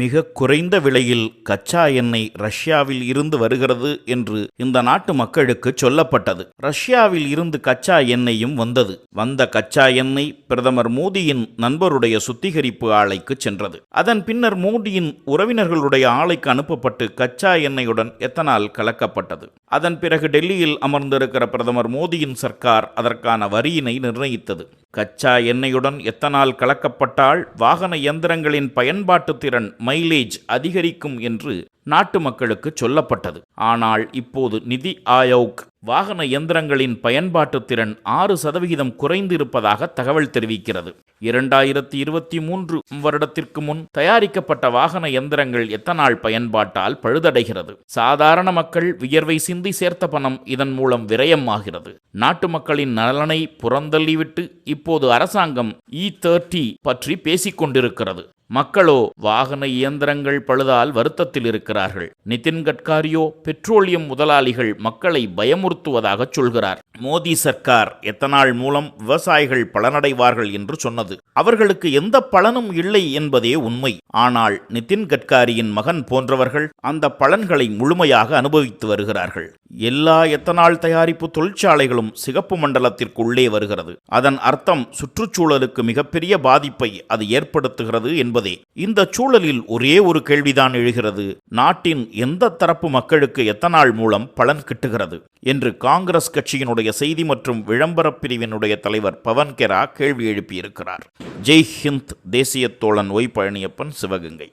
மிக குறைந்த விலையில் கச்சா எண்ணெய் ரஷ்யாவில் இருந்து வருகிறது என்று இந்த நாட்டு மக்களுக்கு சொல்லப்பட்டது. ரஷ்யாவில் இருந்து கச்சா எண்ணெயும் வந்தது. வந்த கச்சா எண்ணெய் பிரதமர் மோடியின் நண்பருடைய சுத்திகரிப்பு ஆலைக்கு சென்றது. அதன் பின்னர் மோடியின் உறவினர்களுடைய ஆலைக்கு அனுப்பப்பட்டு கச்சா எண்ணெயுடன் எத்தனால் கலக்கப்பட்டது. அதன் பிறகு டெல்லியில் அமர்ந்திருக்கிற பிரதமர் மோடியின் சர்க்கார் அதற்கான வரியினை நிர்ணயித்தது. கச்சா எண்ணெயுடன் எத்தனால் கலக்கப்பட்டால் வாகன இயந்திரங்களின் பயன்பாட்டு திறன் மைலேஜ் அதிகரிக்கும் என்று நாட்டு மக்களுக்கு சொல்லப்பட்டது. ஆனால் இப்போது நிதி ஆயோக் வாகன இயந்திரங்களின் பயன்பாட்டு திறன் ஆறு சதவிகிதம் குறைந்து இருப்பதாக தகவல் தெரிவிக்கிறது. இரண்டாயிரத்தி இருபத்தி மூன்று வருடத்திற்கு முன் தயாரிக்கப்பட்ட வாகன இயந்திரங்கள் எத்தனால் பயன்பாட்டால் பழுதடைகிறது? சாதாரண மக்கள் வியர்வை சிந்தி சேர்த்த பணம் இதன் மூலம் விரயம் ஆகிறது நாட்டு மக்களின் நலனை புறந்தள்ளிவிட்டு இப்போது அரசாங்கம் e இ தேர்ட்டி பற்றி பேசிக் கொண்டிருக்கிறது மக்களோ வாகன இயந்திரங்கள் பழுதால் வருத்தத்தில் இருக்கிறார்கள். நிதின் கட்காரியோ பெட்ரோலியம் முதலாளிகள் மக்களை பயமுறுத்துவதாக சொல்கிறார். மோடி சர்க்கார் எத்தனால் மூலம் விவசாயிகள் பலனடைவார்கள் என்று சொன்னது. அவர்களுக்கு எந்த பலனும் இல்லை என்பதே உண்மை. ஆனால் நிதின் கட்காரியின் மகன் போன்றவர்கள் அந்த பலன்களை முழுமையாக அனுபவித்து வருகிறார்கள். எல்லா எத்தனால் தயாரிப்பு தொழிற்சாலைகளும் சிகப்பு மண்டலத்திற்குள்ளே வருகிறது. அதன் அர்த்தம் சுற்றுச்சூழலுக்கு மிகப்பெரிய பாதிப்பை அது ஏற்படுத்துகிறது என்பதே. இந்த சூழலில் ஒரே ஒரு கேள்விதான் எழுகிறது. நாட்டின் எந்த தரப்பு மக்களுக்கு எத்தனால் மூலம் பலன் கிட்டுகிறது? என்று காங்கிரஸ் கட்சியினுடைய செய்தி மற்றும் விளம்பரப் பிரிவினுடைய தலைவர் பவன் கெரா கேள்வி எழுப்பியிருக்கிறார். ஜெய் ஹிந்த் தேசிய தோழன் ஒய் பழனியப்பன் சிவகங்கை.